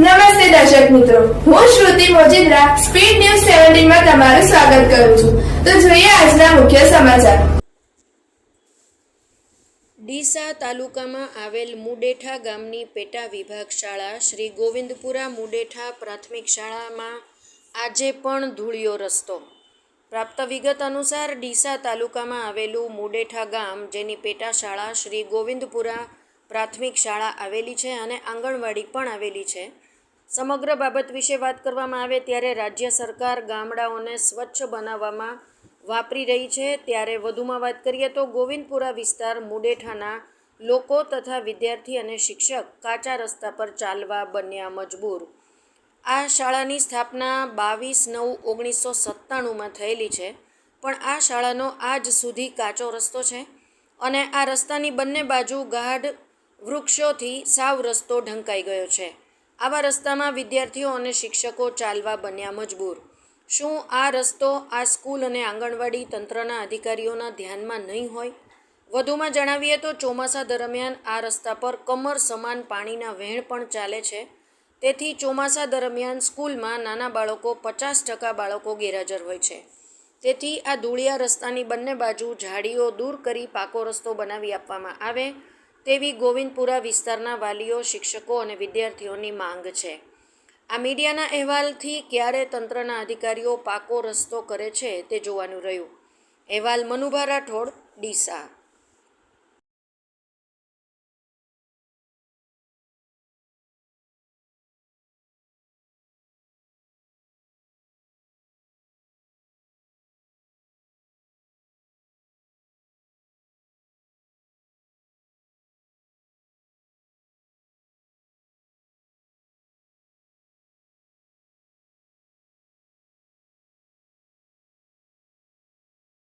નમસ્તે દર્શક મિત્રો. હું શ્રુતિ મોજીદ્રા, સ્પીડ ન્યૂઝ સેવન્ટીનમાં તમારું સ્વાગત કરું છું. તો જોઈએ આજના મુખ્ય સમાચાર. ડીસા તાલુકામાં આવેલ મુડેઠા ગામની પેટા વિભાગ શાળા શ્રી ગોવિંદપુરા મુડેઠા પ્રાથમિક શાળામાં આજે પણ ધૂળિયો રસ્તો. પ્રાપ્ત વિગત અનુસાર ડીસા તાલુકામાં આવેલું મુડેઠા ગામ, જેની પેટા શાળા શ્રી ગોવિંદપુરા પ્રાથમિક શાળા આવેલી છે અને આંગણવાડી પણ આવેલી છે. સમગ્ર બાબત વિશે વાત કરવામાં આવે ત્યારે રાજ્ય સરકાર ગામડાઓને સ્વચ્છ બનાવવામાં વાપરી રહી છે. ત્યારે વધુમાં વાત કરીએ તો ગોવિંદપુરા વિસ્તાર મુડેઠાના લોકો તથા વિદ્યાર્થી અને શિક્ષક કાચા રસ્તા પર ચાલવા બન્યા મજબૂર. આ શાળાની સ્થાપના બાવીસ નવ ઓગણીસો સત્તાણુંમાં થયેલી છે. પણ આ શાળાનો આજ સુધી કાચો રસ્તો છે અને આ રસ્તાની બંને બાજુ ગાઢ વૃક્ષોથી સાવ રસ્તો ઢંકાઈ ગયો છે. આવા રસ્તામાં વિદ્યાર્થીઓ અને શિક્ષકો ચાલવા બન્યા મજબૂર. શું આ રસ્તો આ સ્કૂલ અને આંગણવાડી તંત્રના અધિકારીઓના ધ્યાનમાં નહીં હોય? વધુમાં જણાવીએ તો ચોમાસા દરમિયાન આ રસ્તા પર કમર સમાન પાણીના વહેણ પણ ચાલે છે. તેથી ચોમાસા દરમિયાન સ્કૂલમાં નાના બાળકો પચાસ ટકા બાળકો ગેરહાજર હોય છે. તેથી આ ધૂળિયા રસ્તાની બંને બાજુ ઝાડીઓ દૂર કરી પાકો રસ્તો બનાવી આપવામાં આવે તેવી ગોવિંદપુરા વિસ્તારના વાલીઓ, શિક્ષકો અને વિદ્યાર્થીઓની માંગ છે. આ મીડિયાના અહેવાલથી ક્યારે તંત્રના અધિકારીઓ પાકો રસ્તો કરે છે તે જોવાનું રહ્યું. અહેવાલ મનુભા રાઠોડ ડીસા.